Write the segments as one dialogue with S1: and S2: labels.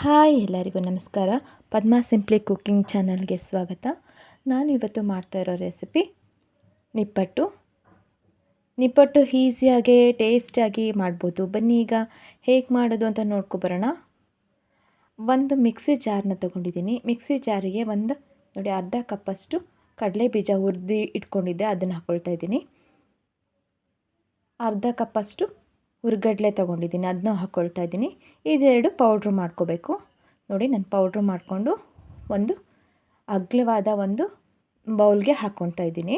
S1: Hi ಎಲ್ಲರಿಗೂ ನಮಸ್ಕಾರ. ಪದ್ಮ simply cooking ಚಾನಲ್ಗೆ ಸ್ವಾಗತ. ನಾನು ಇವತ್ತು ಮಾಡ್ತಾ ಇರೋ ರೆಸಿಪಿ ನಿಪ್ಪಟ್ಟು. ನಿಪ್ಪಟ್ಟು ಈಸಿಯಾಗಿ, ಟೇಸ್ಟಿಯಾಗಿ ಮಾಡ್ಬೋದು. ಬನ್ನಿ ಈಗ ಹೇಗೆ ಮಾಡೋದು ಅಂತ ನೋಡ್ಕೊಬರೋಣ ಒಂದು ಮಿಕ್ಸಿ ಜಾರನ್ನ ತೊಗೊಂಡಿದ್ದೀನಿ. ಮಿಕ್ಸಿ ಜಾರಿಗೆ ಒಂದು, ನೋಡಿ ಅರ್ಧ ಕಪ್ಪಷ್ಟು ಕಡಲೆ ಬೀಜ ಹುರಿದು ಇಟ್ಕೊಂಡಿದ್ದೆ, ಅದನ್ನು ಹಾಕ್ಕೊಳ್ತಾ ಇದ್ದೀನಿ. ಅರ್ಧ ಕಪ್ಪಷ್ಟು ಹುರ್ಗಡ್ಲೆ ತೊಗೊಂಡಿದ್ದೀನಿ ಅದನ್ನ ಹಾಕ್ಕೊಳ್ತಾ ಇದ್ದೀನಿ. ಇದೆರಡು ಪೌಡ್ರ್ ಮಾಡ್ಕೋಬೇಕು. ನೋಡಿ, ನಾನು ಪೌಡ್ರ್ ಮಾಡಿಕೊಂಡು ಒಂದು ಅಗ್ಲವಾದ ಒಂದು ಬೌಲ್ಗೆ ಹಾಕ್ಕೊಳ್ತಾ ಇದ್ದೀನಿ.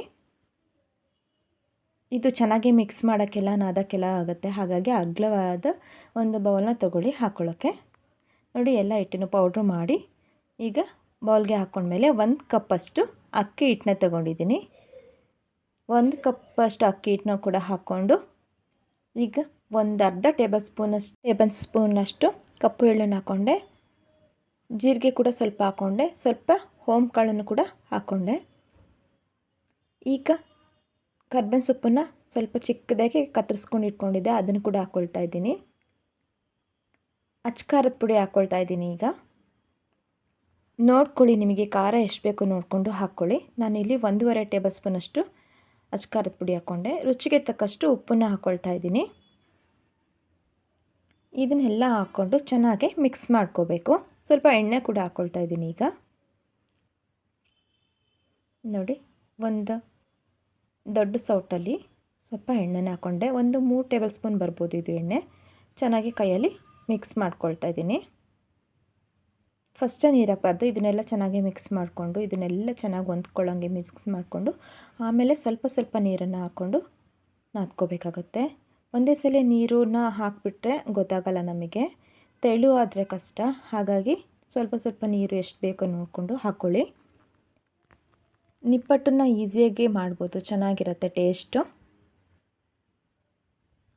S1: ಇದು ಚೆನ್ನಾಗಿ ಮಿಕ್ಸ್ ಮಾಡೋಕ್ಕೆಲ್ಲ, ನಾದಕ್ಕೆಲ್ಲ ಆಗುತ್ತೆ. ಹಾಗಾಗಿ ಅಗ್ಲವಾದ ಒಂದು ಬೌಲ್ನ ತೊಗೊಳ್ಳಿ ಹಾಕ್ಕೊಳ್ಳೋಕ್ಕೆ ನೋಡಿ, ಎಲ್ಲ ಹಿಟ್ಟಿನ ಪೌಡ್ರ್ ಮಾಡಿ, ಈಗ ಬೌಲ್ಗೆ ಹಾಕ್ಕೊಂಡ್ಮೇಲೆ ಒಂದು ಕಪ್ಪಷ್ಟು ಅಕ್ಕಿ ಹಿಟ್ಟನ್ನ ತೊಗೊಂಡಿದ್ದೀನಿ. ಒಂದು ಕಪ್ಪಷ್ಟು ಅಕ್ಕಿ ಹಿಟ್ಟನ್ನ ಕೂಡ ಹಾಕ್ಕೊಂಡು, ಈಗ ಒಂದು ಅರ್ಧ ಟೇಬಲ್ ಸ್ಪೂನಷ್ಟು ಟೇಬಲ್ ಸ್ಪೂನಷ್ಟು ಕಪ್ಪು ಎಳ್ಳನ್ನು ಹಾಕ್ಕೊಂಡೆ ಜೀರಿಗೆ ಕೂಡ ಸ್ವಲ್ಪ ಹಾಕ್ಕೊಂಡೆ ಸ್ವಲ್ಪ ಹೋಮ್ ಕಾಳನ್ನು ಕೂಡ ಹಾಕ್ಕೊಂಡೆ ಈಗ ಕರ್ಬೇವಿನ ಸೊಪ್ಪನ್ನು ಸ್ವಲ್ಪ ಚಿಕ್ಕದಾಗಿ ಕತ್ತರಿಸ್ಕೊಂಡು ಇಟ್ಕೊಂಡಿದ್ದೆ. ಅದನ್ನು ಕೂಡ ಹಾಕ್ಕೊಳ್ತಾ ಇದ್ದೀನಿ. ಅಚ್ಕಾರದ ಪುಡಿ ಹಾಕ್ಕೊಳ್ತಾ ಇದ್ದೀನಿ ಈಗ. ನೋಡ್ಕೊಳ್ಳಿ ನಿಮಗೆ ಖಾರ ಎಷ್ಟು ಬೇಕು ನೋಡಿಕೊಂಡು ಹಾಕ್ಕೊಳ್ಳಿ. ನಾನಿಲ್ಲಿ ಒಂದೂವರೆ ಟೇಬಲ್ ಸ್ಪೂನಷ್ಟು ಅಚ್ಕಾರದ ಪುಡಿ ಹಾಕ್ಕೊಂಡೆ ರುಚಿಗೆ ತಕ್ಕಷ್ಟು ಉಪ್ಪನ್ನು ಹಾಕ್ಕೊಳ್ತಾ ಇದ್ದೀನಿ. ಇದನ್ನೆಲ್ಲ ಹಾಕ್ಕೊಂಡು ಚೆನ್ನಾಗಿ ಮಿಕ್ಸ್ ಮಾಡ್ಕೋಬೇಕು. ಸ್ವಲ್ಪ ಎಣ್ಣೆ ಕೂಡ ಹಾಕ್ಕೊಳ್ತಾ ಇದ್ದೀನಿ ಈಗ. ನೋಡಿ, ಒಂದು ದೊಡ್ಡ ಸೌಟಲ್ಲಿ ಸ್ವಲ್ಪ ಎಣ್ಣೆನ ಹಾಕ್ಕೊಂಡೆ ಒಂದು ಮೂರು ಟೇಬಲ್ ಸ್ಪೂನ್ ಬರ್ಬೋದು ಇದು ಎಣ್ಣೆ. ಚೆನ್ನಾಗಿ ಕೈಯಲ್ಲಿ ಮಿಕ್ಸ್ ಮಾಡ್ಕೊಳ್ತಾ ಇದ್ದೀನಿ. ಫಸ್ಟೇ ನೀರು ಹಾಕಬಾರ್ದು. ಇದನ್ನೆಲ್ಲ ಚೆನ್ನಾಗಿ ಮಿಕ್ಸ್ ಮಾಡಿಕೊಂಡು, ಇದನ್ನೆಲ್ಲ ಚೆನ್ನಾಗಿ ಹೊಂದ್ಕೊಳ್ಳೋಂಗೆ ಮಿಕ್ಸ್ ಮಾಡಿಕೊಂಡು, ಆಮೇಲೆ ಸ್ವಲ್ಪ ಸ್ವಲ್ಪ ನೀರನ್ನು ಹಾಕ್ಕೊಂಡು ನಾದ್ಕೋಬೇಕಾಗತ್ತೆ. ಒಂದೇ ಸಲ ನೀರನ್ನ ಹಾಕಿಬಿಟ್ರೆ ಗೊತ್ತಾಗಲ್ಲ ನಮಗೆ. ತೆಳು ಆದರೆ ಕಷ್ಟ. ಹಾಗಾಗಿ ಸ್ವಲ್ಪ ಸ್ವಲ್ಪ ನೀರು ಎಷ್ಟು ಬೇಕೋ ನೋಡಿಕೊಂಡು ಹಾಕ್ಕೊಳ್ಳಿ ನಿಪ್ಪಟ್ಟನ್ನು ಈಸಿಯಾಗಿ ಮಾಡ್ಬೋದು. ಚೆನ್ನಾಗಿರುತ್ತೆ ಟೇಸ್ಟು.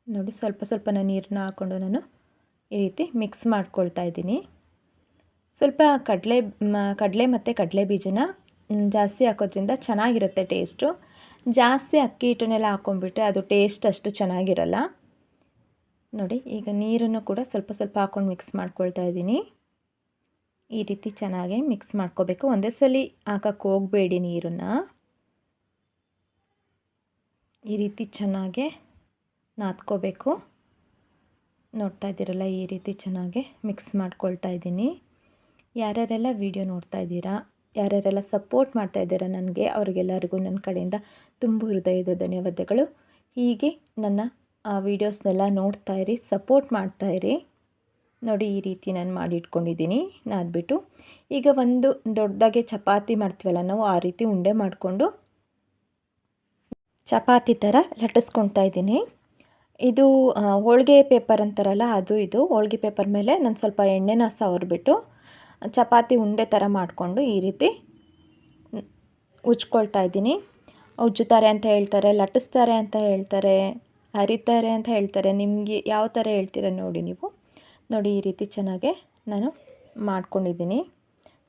S1: ನೋಡಿ, ಸ್ವಲ್ಪ ಸ್ವಲ್ಪ ನೀರನ್ನ ಹಾಕ್ಕೊಂಡು ನಾನು ಈ ರೀತಿ ಮಿಕ್ಸ್ ಮಾಡ್ಕೊಳ್ತಾ ಇದ್ದೀನಿ. ಸ್ವಲ್ಪ ಕಡಲೆ ಕಡಲೆ ಮತ್ತು ಕಡಲೆ ಬೀಜನ ಜಾಸ್ತಿ ಹಾಕೋದ್ರಿಂದ ಚೆನ್ನಾಗಿರುತ್ತೆ ಟೇಸ್ಟು. ಜಾಸ್ತಿ ಅಕ್ಕಿ ಹಿಟ್ಟನ್ನೆಲ್ಲ ಹಾಕೊಂಡ್ಬಿಟ್ರೆ ಅದು ಟೇಸ್ಟ್ ಅಷ್ಟು ಚೆನ್ನಾಗಿರಲ್ಲ. ನೋಡಿ, ಈಗ ನೀರನ್ನು ಕೂಡ ಸ್ವಲ್ಪ ಸ್ವಲ್ಪ ಹಾಕ್ಕೊಂಡು ಮಿಕ್ಸ್ ಮಾಡ್ಕೊಳ್ತಾ ಇದ್ದೀನಿ. ಈ ರೀತಿ ಚೆನ್ನಾಗಿ ಮಿಕ್ಸ್ ಮಾಡ್ಕೋಬೇಕು. ಒಂದೇ ಸಲ ಹಾಕಕ್ಕೆ ಹೋಗಬೇಡಿ ನೀರನ್ನು. ಈ ರೀತಿ ಚೆನ್ನಾಗೆ ನಾದ್ಕೋಬೇಕು. ನೋಡ್ತಾ ಇದ್ದೀರಲ್ಲ, ಈ ರೀತಿ ಚೆನ್ನಾಗಿ ಮಿಕ್ಸ್ ಮಾಡ್ಕೊಳ್ತಾ ಇದ್ದೀನಿ. ಯಾರ್ಯಾರೆಲ್ಲ ವೀಡಿಯೋ ನೋಡ್ತಾ ಇದ್ದೀರಾ? ಯಾರ್ಯಾರೆಲ್ಲ ಸಪೋರ್ಟ್ ಮಾಡ್ತಾ ಇದ್ದೀರಾ ನನಗೆ, ಅವ್ರಿಗೆಲ್ಲರಿಗೂ ನನ್ನ ಕಡೆಯಿಂದ ತುಂಬ ಹೃದಯದ ಧನ್ಯವಾದಗಳು. ಹೀಗೆ ನನ್ನ ವೀಡಿಯೋಸ್ನೆಲ್ಲ ನೋಡ್ತಾ ಇರಿ, ಸಪೋರ್ಟ್ ಮಾಡ್ತಾ ಇರಿ. ನೋಡಿ ಈ ರೀತಿ ನಾನು ಮಾಡಿ ಇಟ್ಕೊಂಡಿದ್ದೀನಿ, ನಾದ್ಬಿಟ್ಟು. ಈಗ ಒಂದು ದೊಡ್ಡದಾಗೆ ಚಪಾತಿ ಮಾಡ್ತೀವಲ್ಲ ನಾವು, ಆ ರೀತಿ ಉಂಡೆ ಮಾಡಿಕೊಂಡು ಚಪಾತಿ ಥರ ಲಟ್ಟಿಸ್ಕೊಳ್ತಾ ಇದ್ದೀನಿ. ಇದು ಹೋಳಿಗೆ ಪೇಪರ್ ಅಂತಾರಲ್ಲ, ಅದು ಇದು. ಹೋಳಿಗೆ ಪೇಪರ್ ಮೇಲೆ ನಾನು ಸ್ವಲ್ಪ ಎಣ್ಣೆನ ಸವರ್ಬಿಟ್ಟು ಚಪಾತಿ ಉಂಡೆ ಥರ ಮಾಡಿಕೊಂಡು ಈ ರೀತಿ ಉಜ್ಕೊಳ್ತಾ ಇದ್ದೀನಿ. ಉಜ್ಜುತ್ತಾರೆ ಅಂತ ಹೇಳ್ತಾರೆ, ಲಟ್ಟಿಸ್ತಾರೆ ಅಂತ ಹೇಳ್ತಾರೆ, ಹರಿತಾರೆ ಅಂತ ಹೇಳ್ತಾರೆ. ನಿಮಗೆ ಯಾವ ಥರ ಹೇಳ್ತೀರ ನೋಡಿ ನೀವು. ನೋಡಿ ಈ ರೀತಿ ಚೆನ್ನಾಗೆ ನಾನು ಮಾಡ್ಕೊಂಡಿದ್ದೀನಿ.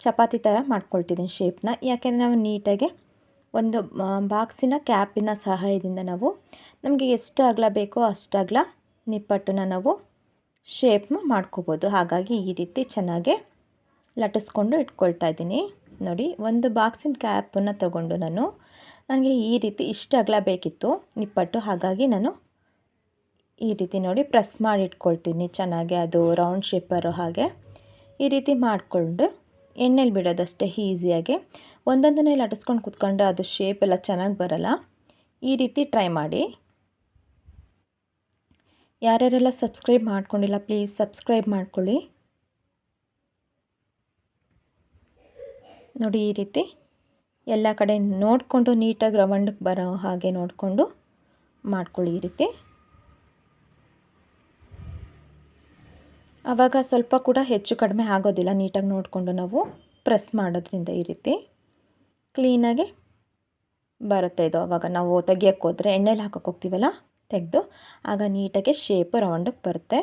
S1: ಚಪಾತಿ ಥರ ಮಾಡ್ಕೊಳ್ತಿದ್ದೀನಿ ಶೇಪ್ನ. ಯಾಕೆಂದರೆ ನಾವು ನೀಟಾಗಿ ಒಂದು ಬಾಕ್ಸಿನ ಕ್ಯಾಪಿನ ಸಹಾಯದಿಂದ ನಾವು ನಮಗೆ ಎಷ್ಟು ಅಗಲ ಬೇಕೋ ಅಷ್ಟು ಅಗಲ ನಿಪ್ಪಟ್ಟನ್ನ ನಾವು ಶೇಪ್ನ ಮಾಡ್ಕೋಬೋದು. ಹಾಗಾಗಿ ಈ ರೀತಿ ಚೆನ್ನಾಗೆ ಲಟ್ಟಿಸ್ಕೊಂಡು ಇಟ್ಕೊಳ್ತಾ ಇದ್ದೀನಿ. ನೋಡಿ, ಒಂದು ಬಾಕ್ಸಿನ ಕ್ಯಾಪನ್ನು ತಗೊಂಡು ನಾನು. ನನಗೆ ಈ ರೀತಿ ಇಷ್ಟು ಅಗಲ ಬೇಕಿತ್ತು. ನಿಪ್ಪಟ್ಟು ಹಾಗಾಗಿ ನಾನು ಈ ರೀತಿ ನೋಡಿ ಪ್ರೆಸ್ ಮಾಡಿ ಇಟ್ಕೊಳ್ತೀನಿ. ಚೆನ್ನಾಗಿ ಅದು ರೌಂಡ್ ಶೇಪ್ ಹಾಗೆ. ಈ ರೀತಿ ಮಾಡಿಕೊಂಡು ಎಣ್ಣೆಲಿ ಬಿಡೋದಷ್ಟೇ ಈಸಿಯಾಗಿ. ಒಂದೊಂದನ್ನೇ ಲಟಿಸ್ಕೊಂಡು ಕುತ್ಕೊಂಡು ಅದು ಶೇಪ್ ಎಲ್ಲ ಚೆನ್ನಾಗಿ ಬರಲ್ಲ. ಈ ರೀತಿ ಟ್ರೈ ಮಾಡಿ. ಯಾರ್ಯಾರೆಲ್ಲ ಸಬ್ಸ್ಕ್ರೈಬ್ ಮಾಡ್ಕೊಂಡಿಲ್ಲ ಪ್ಲೀಸ್ ಸಬ್ಸ್ಕ್ರೈಬ್ ಮಾಡ್ಕೊಳ್ಳಿ. ನೋಡಿ ಈ ರೀತಿ ಎಲ್ಲ ಕಡೆ ನೋಡಿಕೊಂಡು ನೀಟಾಗಿ ರವಂಡಕ್ಕೆ ಬರೋ ಹಾಗೆ ನೋಡಿಕೊಂಡು ಮಾಡ್ಕೊಳ್ಳಿ ಈ ರೀತಿ. ಆವಾಗ ಸ್ವಲ್ಪ ಕೂಡ ಹೆಚ್ಚು ಕಡಿಮೆ ಆಗೋದಿಲ್ಲ, ನೀಟಾಗಿ ನೋಡಿಕೊಂಡು ನಾವು ಪ್ರೆಸ್ ಮಾಡೋದ್ರಿಂದ ಈ ರೀತಿ. ಕ್ಲೀನಾಗಿ ಬರುತ್ತೆ ಇದು ಆವಾಗ ನಾವು ತೆಗಿಯೋಕ್ಕೆ ಹೋದರೆ ಎಣ್ಣೆಲಿ ಹಾಕೋಕೆ ಹೋಗ್ತೀವಲ್ಲ, ತೆಗೆದು. ಆಗ ನೀಟಾಗಿ ಶೇಪ್ ರೌಂಡಕ್ಕೆ ಬರುತ್ತೆ.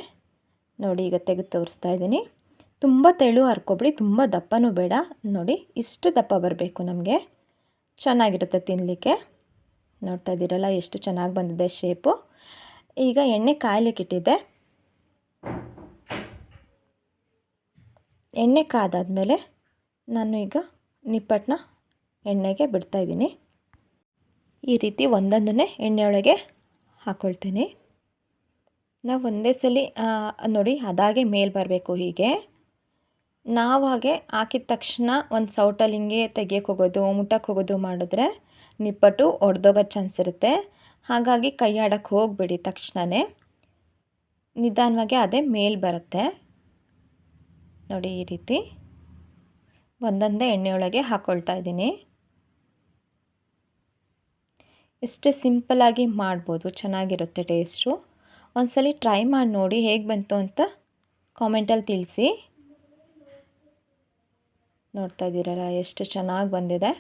S1: ನೋಡಿ ಈಗ ತೆಗೆದು ತೋರಿಸ್ತಾ ಇದ್ದೀನಿ. ತುಂಬ ತೆಳು ಹರ್ಕೊಬಿಡಿ, ತುಂಬ ದಪ್ಪನೂ ಬೇಡ. ನೋಡಿ, ಇಷ್ಟು ದಪ್ಪ ಬರಬೇಕು ನಮಗೆ. ಚೆನ್ನಾಗಿರುತ್ತೆ ತಿನ್ನಲಿಕ್ಕೆ ನೋಡ್ತಾ ಇದ್ದೀರಲ್ಲ, ಎಷ್ಟು ಚೆನ್ನಾಗಿ ಬಂದಿದೆ ಶೇಪು ಈಗ ಎಣ್ಣೆ ಕಾಯ್ಲಿಕ್ಕೆ ಇಟ್ಟಿದ್ದೆ. ಎಣ್ಣೆ ಕಾದಾದಮೇಲೆ ನಾನು ಈಗ ನಿಪ್ಪಟ್ಟನ್ನ ಎಣ್ಣೆಗೆ ಬಿಡ್ತಾಯಿದ್ದೀನಿ ಈ ರೀತಿ ಒಂದೊಂದನ್ನೇ ಎಣ್ಣೆಯೊಳಗೆ ಹಾಕ್ಕೊಳ್ತೀನಿ ನಾವು ಒಂದೇ ಸಲ ನೋಡಿ, ಅದಾಗೆ ಮೇಲೆ ಬರಬೇಕು ಹೀಗೆ. ನಾವು ಹಾಗೆ ಹಾಕಿದ ತಕ್ಷಣ ಒಂದು ಸೌಟಲ್ಲಿ ಹಿಂಗೆ ತೆಗಿಯಕ್ಕೆ ಹೋಗೋದು ಮುಟ್ಟಕ್ಕೆ ಹೋಗೋದು ಮಾಡಿದ್ರೆ ನಿಪ್ಪಟ್ಟು ಒಡೆದೋಗೋ ಚಾನ್ಸ್ ಇರುತ್ತೆ. ಹಾಗಾಗಿ ಕೈ ಆಡೋಕ್ಕೆ ಹೋಗಬೇಡಿ ತಕ್ಷಣವೇ ನಿಧಾನವಾಗಿ ಅದೇ ಮೇಲೆ ಬರುತ್ತೆ. ನೋಡಿ ಈ ರೀತಿ. ಒಂದೊಂದೇ ಎಣ್ಣೆಯೊಳಗೆ ಹಾಕ್ಕೊಳ್ತಾ ಇದ್ದೀನಿ. ಇಷ್ಟೇ ಸಿಂಪಲ್ಲಾಗಿ ಮಾಡ್ಬೋದು, ಚೆನ್ನಾಗಿರುತ್ತೆ ಟೇಸ್ಟು. ಒಂದ್ಸಲಿ ಟ್ರೈ ಮಾಡಿ ನೋಡಿ ಹೇಗೆ ಬಂತು ಅಂತ ಕಾಮೆಂಟಲ್ಲಿ ತಿಳಿಸಿ. ನೋಡ್ತಾ ಇದ್ದೀರಲ್ಲ, ಎಷ್ಟು ಚೆನ್ನಾಗಿ ಬಂದಿದೆ.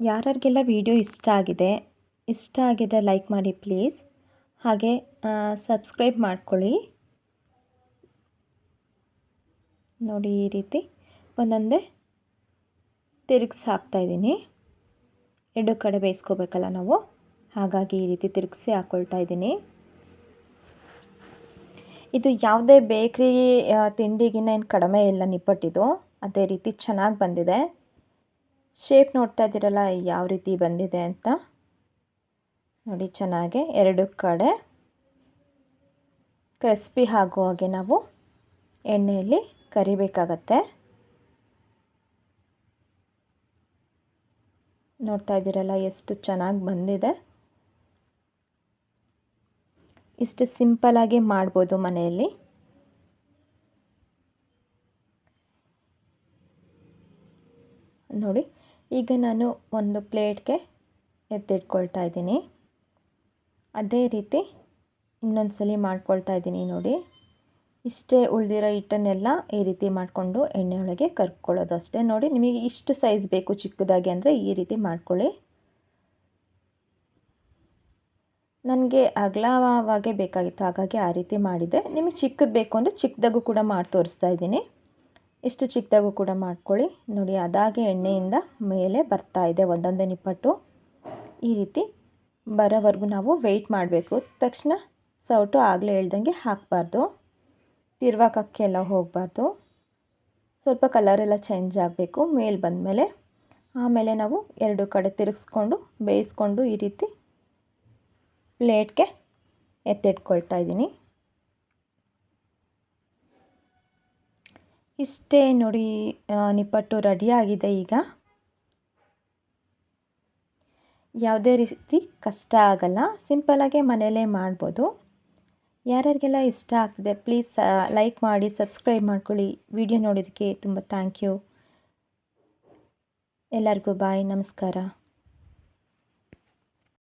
S1: ಯಾರ್ಯಾರಿಗೆಲ್ಲ ವಿಡಿಯೋ ಇಷ್ಟ ಆಗಿದೆ ಇಷ್ಟ ಆಗಿದೆ ಲೈಕ್ ಮಾಡಿ ಪ್ಲೀಸ್. ಹಾಗೆ ಸಬ್ಸ್ಕ್ರೈಬ್ ಮಾಡ್ಕೊಳ್ಳಿ. ನೋಡಿ ಈ ರೀತಿ ಒಂದೊಂದೇ ತಿರುಗಿಸಿ ಹಾಕ್ತಾಯಿದ್ದೀನಿ ಎರಡು ಕಡೆ ಬೇಯಿಸ್ಕೋಬೇಕಲ್ಲ ನಾವು, ಹಾಗಾಗಿ ಈ ರೀತಿ ತಿರುಗಿಸಿ ಹಾಕ್ಕೊಳ್ತಾ ಇದ್ದೀನಿ. ಇದು ಯಾವುದೇ ಬೇಕ್ರಿ ತಿಂಡಿಗಿನ್ನ ಏನು ಕಡಿಮೆ ಇಲ್ಲ ನಿಪ್ಪಟ್ಟಿದು. ಅದೇ ರೀತಿ ಚೆನ್ನಾಗಿ ಬಂದಿದೆ. ಶೇಪ್ ನೋಡ್ತಾ ಇದ್ದೀರಲ್ಲ, ಯಾವ ರೀತಿ ಬಂದಿದೆ ಅಂತ. ನೋಡಿ ಚೆನ್ನಾಗೆ ಎರಡು ಕಡೆ ಕ್ರಿಸ್ಪಿ ಆಗೋ ಹಾಗೆ ನಾವು ಎಣ್ಣೆಯಲ್ಲಿ ಕರಿಬೇಕಾಗತ್ತೆ. ನೋಡ್ತಾ ಇದ್ದೀರಲ್ಲ, ಎಷ್ಟು ಚೆನ್ನಾಗಿ ಬಂದಿದೆ. ಇಷ್ಟು ಸಿಂಪಲಾಗಿ ಮಾಡ್ಬೋದು ಮನೆಯಲ್ಲಿ. ನೋಡಿ, ಈಗ ನಾನು ಒಂದು ಪ್ಲೇಟ್ಗೆ ಎತ್ತಿಟ್ಕೊಳ್ತಾ ಇದ್ದೀನಿ. ಅದೇ ರೀತಿ ಇನ್ನೊಂದು ಸಲ ಮಾಡ್ಕೊಳ್ತಾ ಇದ್ದೀನಿ ನೋಡಿ. ಇಷ್ಟೇ ಉಳಿದಿರೋ ಹಿಟ್ಟನ್ನೆಲ್ಲ ಈ ರೀತಿ ಮಾಡಿಕೊಂಡು ಎಣ್ಣೆ ಒಳಗೆ ಕರ್ಕೊಳ್ಳೋದು ಅಷ್ಟೇ. ನೋಡಿ, ನಿಮಗೆ ಇಷ್ಟು ಸೈಜ್ ಬೇಕು ಚಿಕ್ಕದಾಗಿ ಅಂದರೆ ಈ ರೀತಿ ಮಾಡ್ಕೊಳ್ಳಿ. ನನಗೆ ಅಗಲವಾಗೇ ಬೇಕಾಗಿತ್ತು. ಹಾಗಾಗಿ ಆ ರೀತಿ ಮಾಡಿದೆ. ನಿಮಗೆ ಚಿಕ್ಕದು ಬೇಕು ಅಂದರೆ ಚಿಕ್ಕದಾಗೂ ಕೂಡ ಮಾಡಿ ತೋರಿಸ್ತಾ ಇದ್ದೀನಿ. ಇಷ್ಟು ಚಿಕ್ಕದಾಗೂ ಕೂಡ ಮಾಡ್ಕೊಳ್ಳಿ. ನೋಡಿ, ಅದಾಗೆ ಎಣ್ಣೆಯಿಂದ ಮೇಲೆ ಬರ್ತಾ ಇದೆ ಒಂದೊಂದೇ ನಿಪ್ಪಟ್ಟು. ಈ ರೀತಿ ಬರೋವರೆಗೂ ನಾವು ವೆಯ್ಟ್ ಮಾಡಬೇಕು. ತಕ್ಷಣ ಸೌಟು ಆಗಲೇ ಹೇಳ್ದಂಗೆ ಹಾಕಬಾರ್ದು. ತಿರ್ವಾಕಕ್ಕೆಲ್ಲ ಹೋಗಬಾರ್ದು. ಸ್ವಲ್ಪ ಕಲರೆಲ್ಲ ಚೇಂಜ್ ಆಗಬೇಕು. ಮೇಲೆ ಬಂದಮೇಲೆ ಆಮೇಲೆ ನಾವು ಎರಡು ಕಡೆ ತಿರುಗಿಸ್ಕೊಂಡು, ಬೇಯಿಸ್ಕೊಂಡು ಈ ರೀತಿ ಪ್ಲೇಟ್ಗೆ ಎತ್ತಿಟ್ಕೊಳ್ತಾ ಇದ್ದೀನಿ. ಇಷ್ಟೇ ನೋಡಿ ನಿಪ್ಪಟ್ಟು ರೆಡಿಯಾಗಿದೆ ಈಗ. ಯಾವುದೇ ರೀತಿ ಕಷ್ಟ ಆಗಲ್ಲ ಸಿಂಪಲಾಗೆ ಮನೆಯಲ್ಲೇ ಮಾಡ್ಬೋದು. ಯಾರ್ಯಾರಿಗೆಲ್ಲ ಇಷ್ಟ ಆಗ್ತಿದೆ ಪ್ಲೀಸ್ ಲೈಕ್ ಮಾಡಿ ಸಬ್ಸ್ಕ್ರೈಬ್ ಮಾಡ್ಕೊಳ್ಳಿ. ವಿಡಿಯೋ ನೋಡೋದಕ್ಕೆ ತುಂಬ ಥ್ಯಾಂಕ್ ಯು ಎಲ್ಲರಿಗೂ ಬಾಯ್ ನಮಸ್ಕಾರ.